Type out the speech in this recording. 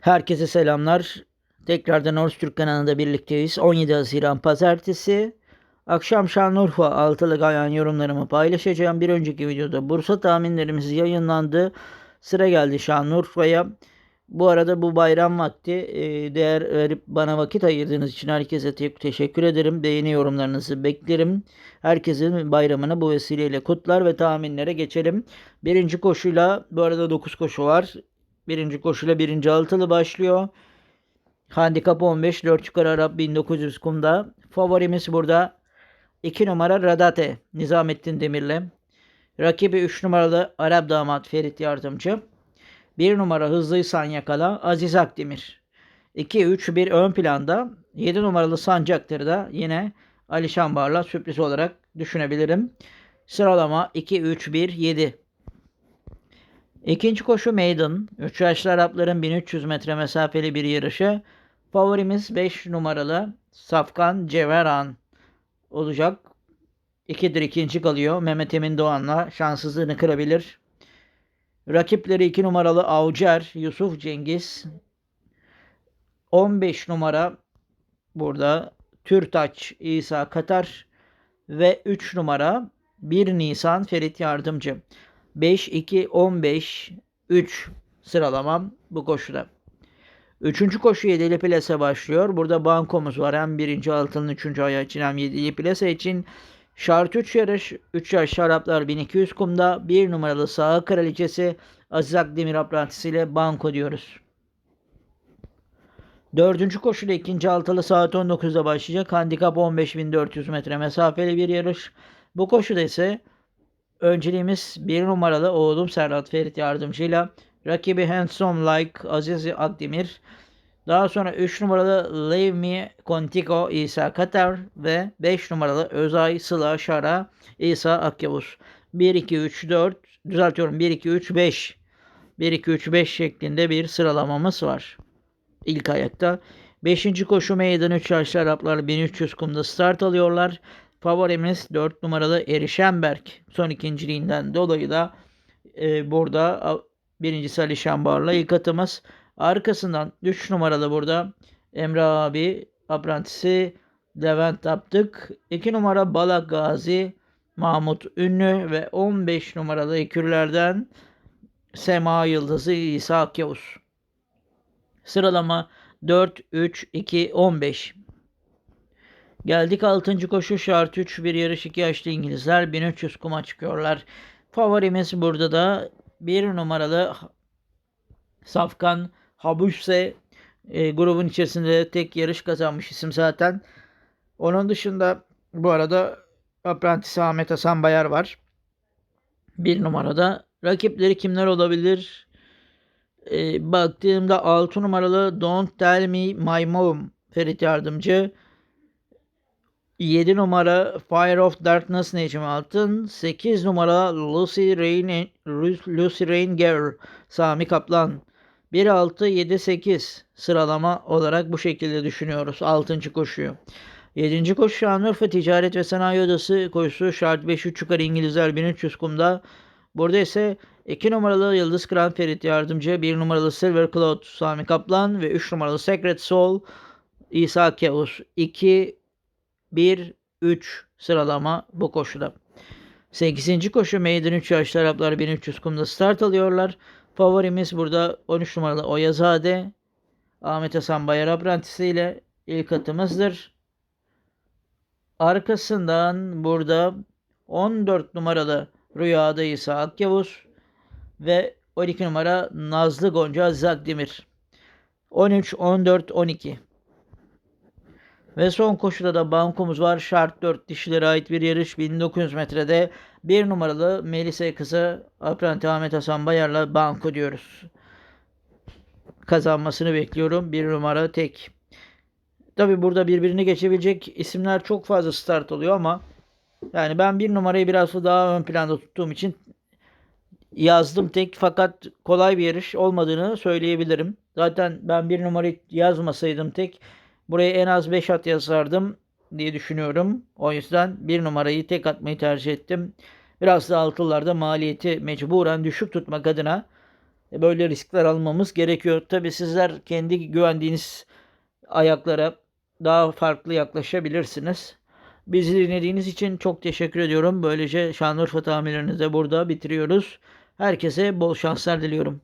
Herkese selamlar. Tekrardan Orus Türk kanalında birlikteyiz. 17 Haziran Pazartesi. Akşam Şanlıurfa altılı gayan yorumlarımı paylaşacağım. Bir önceki videoda Bursa tahminlerimiz yayınlandı. Sıra geldi Şanlıurfa'ya. Bu arada bu bayram vakti e, değer verip bana vakit ayırdığınız için herkese teşekkür ederim. Beğeni yorumlarınızı beklerim. Herkesin bayramını bu vesileyle kutlar ve tahminlere geçelim. Birinci koşuyla bu arada 9 koşu var. Birinci koşuyla birinci altılı başlıyor. Handikap 15 4 yukarı Arap 1900 kumda. Favorimiz burada 2 numara Radate Nizamettin Demir'le. Rakibi 3 numaralı Arap damat Ferit Yardımcı. 1 numara Hızlıysan Yakala Aziz Akdemir. 2-3-1 ön planda 7 numaralı Sancak'tır da yine Ali Şambar'la sürpriz olarak düşünebilirim. Sıralama 2-3-1-7. İkinci koşu Maiden. 3 yaşlı Arapların 1300 metre mesafeli bir yarışı. Favorimiz 5 numaralı Safkan Ceveran olacak. 2'dir ikinci kalıyor. Mehmet Emin Doğan'la şanssızlığını kırabilir. Rakipleri 2 numaralı Avcer Yusuf Cengiz. 15 numara burada Türtaç İsa Katar ve 3 numara 1 Nisan Ferit Yardımcı. 5, 2, 15, 3 sıralamam bu koşuda. Üçüncü koşu yedili plase başlıyor. Burada bankomuz var. Hem birinci altının üçüncü ayağı için hem yedili plase için. Şart 3 yarış. 3 yaş Araplar 1200 kumda. 1 numaralı sağa kraliçesi Aziz Akdemir aprantisiyle banko diyoruz. Dördüncü koşuda ikinci altılı saat 19'da başlayacak. Handikap 15.400 metre mesafeli bir yarış. Bu koşuda ise önceliğimiz bir numaralı oğlum Serhat Ferit yardımcıyla rakibi Handsome Like Aziz Akdemir. Daha sonra 3 numaralı Leave Me Contigo İsa Katar ve 5 numaralı Özay Sıla Şara İsa Akyavuz. 1 2 3 4 düzeltiyorum 1 2 3 5 1 2 3 5 şeklinde bir sıralamamız var. İlk ayakta. 5. koşu meydan 3 yaşlı Araplar 1300 kumda start alıyorlar. Favorimiz 4 numaralı Erişenberg son ikinciliğinden dolayı da e, burada birincisi Ali Şambar'la ilk atımız. Arkasından 3 numaralı burada Emre abi aprantisi Levent Taptık. 2 numara Balak Gazi Mahmut Ünlü ve 15 numaralı ekürlerden Sema Yıldızı İsa Akyavuz. Sıralama 4, 3, 2, 15. Geldik 6. koşu şart 3 bir yarış 2 yaşlı İngilizler 1300 kuma çıkıyorlar. Favorimiz burada da 1 numaralı Safkan Habuşse e, grubun içerisinde tek yarış kazanmış isim zaten. Onun dışında bu arada Apprentice Ahmet Hasan Bayar var. Bir numarada. Rakipleri kimler olabilir? E, baktığımda 6 numaralı Don't Tell Me My Mom Ferit Yardımcı. 7 numara Fire of Darkness Necmi Altın. 8 numara Lucy Rain, Lucy Rain Girl Sami Kaplan. 1, 6, 7, 8 sıralama olarak bu şekilde düşünüyoruz 6. koşuyu. 7. koşu Şanlıurfa Ticaret ve Sanayi Odası koşusu şart 5 3 yukarı İngilizler 1300 kumda. Burada ise 2 numaralı Yıldız Kıran Ferit Yardımcı, 1 numaralı Silver Cloud Sami Kaplan ve 3 numaralı Secret Soul İsa Kavus. 2, 1, 3 sıralama bu koşuda. 8. koşu Meydan 3 yaşlı Araplar 1300 kumda start alıyorlar. Favorimiz burada 13 numaralı Oyazade. Ahmet Hasan Bayar Aprantisi ile ilk atımızdır. Arkasından burada 14 numaralı Rüyada İsa Akyavuz ve 12 numara Nazlı Gonca Zagdemir. 13, 14, 12. Ve son koşuda da bankomuz var. Şart 4 dişilere ait bir yarış 1900 metrede. Bir numaralı Melisa kızı Apranti Ahmet Hasan Bayar'la banko diyoruz. Kazanmasını bekliyorum. Bir numara tek. Tabi burada birbirini geçebilecek isimler çok fazla start oluyor ama yani ben bir numarayı biraz daha ön planda tuttuğum için yazdım tek fakat kolay bir yarış olmadığını söyleyebilirim. Zaten ben bir numarayı yazmasaydım tek buraya en az 5 at yazardım diye düşünüyorum. O yüzden bir numarayı tek atmayı tercih ettim. Biraz da altılılarda maliyeti mecburen düşük tutmak adına E, Böyle riskler almamız gerekiyor. Tabii sizler kendi güvendiğiniz ayaklara daha farklı yaklaşabilirsiniz. Bizi dinlediğiniz için çok teşekkür ediyorum. Böylece Şanlıurfa tahminlerinizi de burada bitiriyoruz. Herkese bol şanslar diliyorum.